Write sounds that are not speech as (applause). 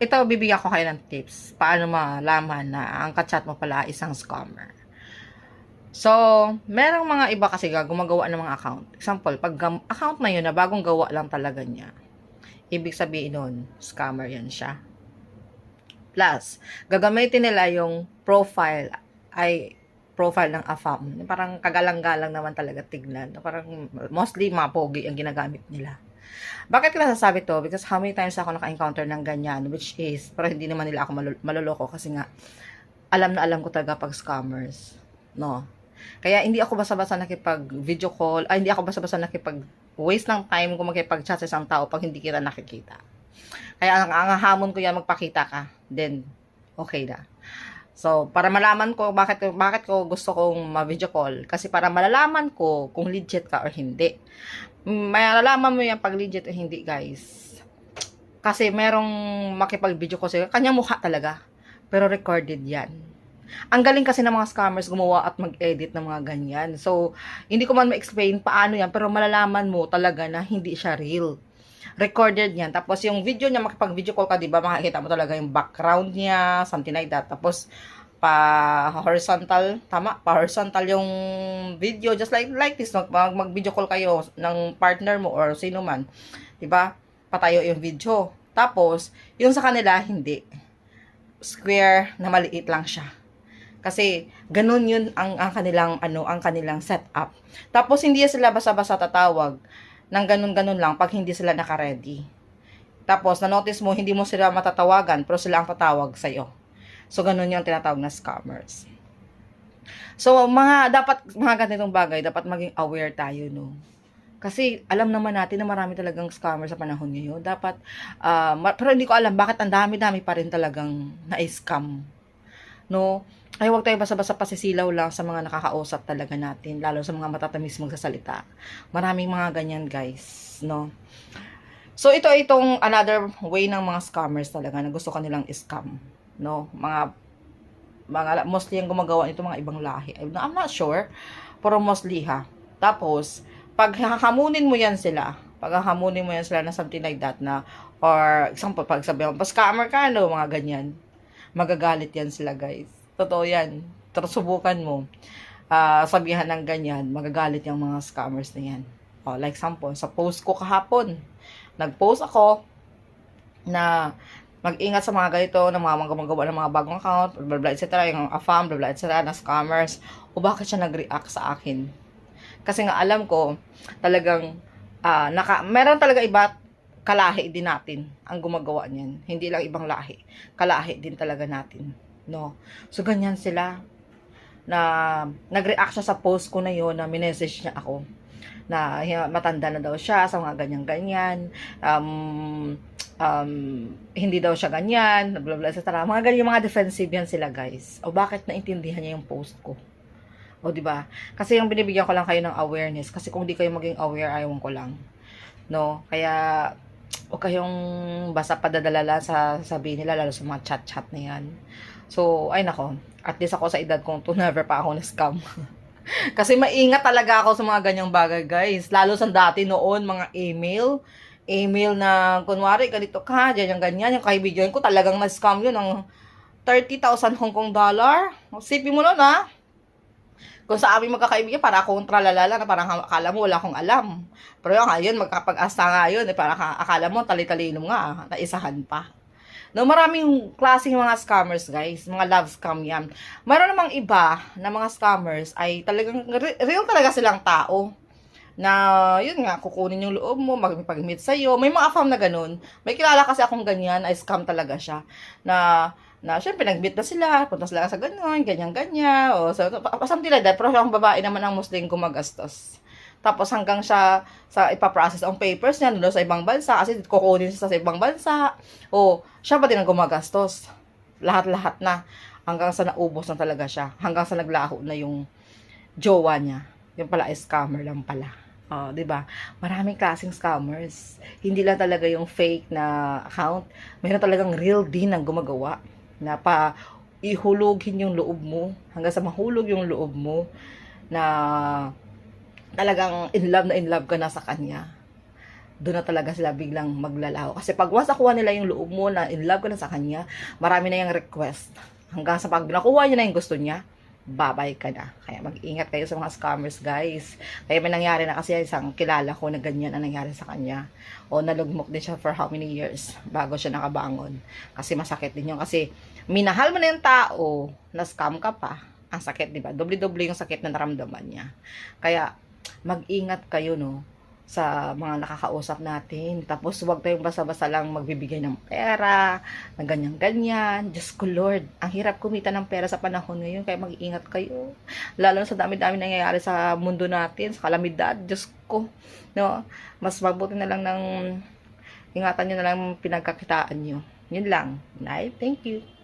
ito, bibigyan ko kayo ng tips. Paano malaman na ang kachat mo pala isang scammer. So, merong mga iba kasi ga, gumagawa ng mga account. Example, pag account na yun na bagong gawa lang talaga niya, ibig sabihin nun, scammer yan siya. Plus, gagamitin nila yung profile ay profile ng AFAM. Parang kagalang-galang naman talaga tignan. Parang mostly mga pogi ang ginagamit nila. Bakit ko nasasabi to? Because how many times ako naka-encounter ng ganyan, which is, pero hindi naman nila ako maluloko kasi nga, alam na alam ko talaga pag scammers. No? Kaya hindi ako basta-basta nakipag video call, ay hindi ako basta-basta nakipag waste ng time kung makipag-chat sa isang tao pag hindi kita nakikita. Kaya ang, ang hamon ko yan, magpakita ka. Then, okay na. So, para malaman ko bakit bakit ko gusto kong ma-video call kasi para malalaman ko kung legit ka or hindi. Mm, Malalaman mo yan pag legit o hindi, guys. Kasi merong makipag-video ko sa'yo, kanyang mukha talaga. Pero recorded yan. Ang galing kasi ng mga scammers gumawa at mag-edit ng mga ganyan. So, hindi ko man ma-explain paano yan, pero malalaman mo talaga na hindi siya real. Recorded yan. Tapos yung video niya, makipag-video call ka, di ba, makikita mo talaga yung background niya, something like that. Tapos, pa horizontal, tama, pa horizontal yung video, just like like this, mag, mag, mag-video call kayo ng partner mo or sino man, 'di ba? Patayo yung video. Tapos, yung sa kanila hindi. Square na maliit lang siya. Kasi ganun yun ang, ang kanilang ano, ang kanilang setup. Tapos hindi sila basa-basa tatawag ng ganun-ganun lang pag hindi sila naka-ready. Tapos na-notice mo hindi mo sila matatawagan pero sila ang tatawag sa iyo. So ganun yung tinatawag na scammers. So mga dapat mga ganitong bagay dapat maging aware tayo no. Kasi alam naman natin na marami talagang scammer sa panahon ngayon. Dapat, ma- pero hindi ko alam bakit ang dami-dami pa rin talagang na-scam. No? Ay, huwag tayo basta-basta pasisilaw lang sa mga nakakausap talaga natin, lalo sa mga matatamis magsasalita. Maraming mga ganyan, guys. No? So, ito itong another way ng mga scammers talaga na gusto kanilang scam. No? Mga mga mostly ang gumagawa nito mga ibang lahi. I'm not, sure, pero mostly ha. Tapos, pag hahamunin mo yan sila, pag hahamunin mo yan sila na something like that na, or example, pag sabi mo, pa scammer ka, no, mga ganyan, magagalit yan sila, guys. Totoo yan. Pero subukan mo. Ah, sabihan ng ganyan, magagalit yung mga scammers na yan. Oh, like example, sa post ko kahapon, nag-post ako na mag-ingat sa mga ganito, na mga gumagawa ng mga bagong account, blah blah, etc. Yung afam, blah blah, etc. na scammers. O bakit siya nag-react sa akin? Kasi nga alam ko, talagang, ah, naka, meron talaga iba, kalahi din natin ang gumagawa niyan. Hindi lang ibang lahi. Kalahi din talaga natin. No? So, ganyan sila na nag-react siya sa post ko na yon na minessage niya ako na matanda na daw siya sa mga ganyan-ganyan um, um, hindi daw siya ganyan blah blah etc. mga ganyan mga defensive yan sila guys o bakit naintindihan niya yung post ko o di ba kasi yung binibigyan ko lang kayo ng awareness kasi kung di kayo maging aware ayaw ko lang no kaya o kayong basta padadala sa sabihin nila lalo sa mga chat-chat na yan so ay nako at least ako sa edad kong to (laughs) never pa ako na scam (laughs) kasi maingat talaga ako sa mga ganyang bagay, guys. Lalo sa dati noon, mga email. Email na, kunwari, ganito ka, dyan yung ganyan. Yung kaibigan ko, talagang na-scam yun ng 30,000 Hong Kong dollar. Sipin mo nun, ha? Kung sa aming magkakaibigan, para akong tralalala na parang akala mo wala akong alam. Pero yung ngayon, magkapag-asta nga yun, eh, parang akala mo tali-talino nga, naisahan pa. No, maraming klaseng mga scammers, guys. Mga love scam yan. Mayroon namang iba na mga scammers ay talagang re- real talaga silang tao. Na, yun nga, kukunin yung loob mo, magpag-meet sa'yo. May mga affam na ganun. May kilala kasi akong ganyan, ay scam talaga siya. Na, na syempre nag-meet na sila, punta sila sa ganun, ganyan-ganyan, o so, something like that. Pero ang babae naman ang Muslim gumagastos. Tapos hanggang siya sa ipaprocess ang papers niya doon sa ibang bansa kasi kukunin siya sa ibang bansa. O siya pa din ang gumagastos. Lahat-lahat na hanggang sa naubos na talaga siya. Hanggang sa naglaho na yung jowa niya. Yung pala scammer lang pala. Oh, 'di ba? Maraming klaseng scammers. Hindi lang talaga yung fake na account. Meron talagang real din ang gumagawa na pa ihulugin yung loob mo hanggang sa mahulog yung loob mo na talagang in love na in love ka na sa kanya. doon na talaga sila biglang maglalaho. Kasi pag once nakuha nila yung loob mo na in love ka na sa kanya, marami na yung request. Hanggang sa pag nakuha niya na yung gusto niya, babay ka na. Kaya mag-ingat kayo sa mga scammers, guys. Kaya may nangyari na kasi isang kilala ko na ganyan ang nangyari sa kanya. O nalugmok din siya for how many years bago siya nakabangon. Kasi masakit din yun. Kasi minahal mo na yung tao, na-scam ka pa. Ang sakit, di ba? Doble-doble yung sakit na naramdaman niya. Kaya, mag-ingat kayo, no? Sa mga nakakausap natin. Tapos, huwag tayong basta-basta lang magbibigay ng pera, na ganyan-ganyan. Diyos ko, Lord, ang hirap kumita ng pera sa panahon ngayon, kaya mag-iingat kayo. Lalo na sa dami-dami nangyayari sa mundo natin, sa kalamidad, Diyos ko. No? Mas mabuti na lang ng ingatan nyo na lang ang pinagkakitaan nyo. Yun lang. Night, thank you.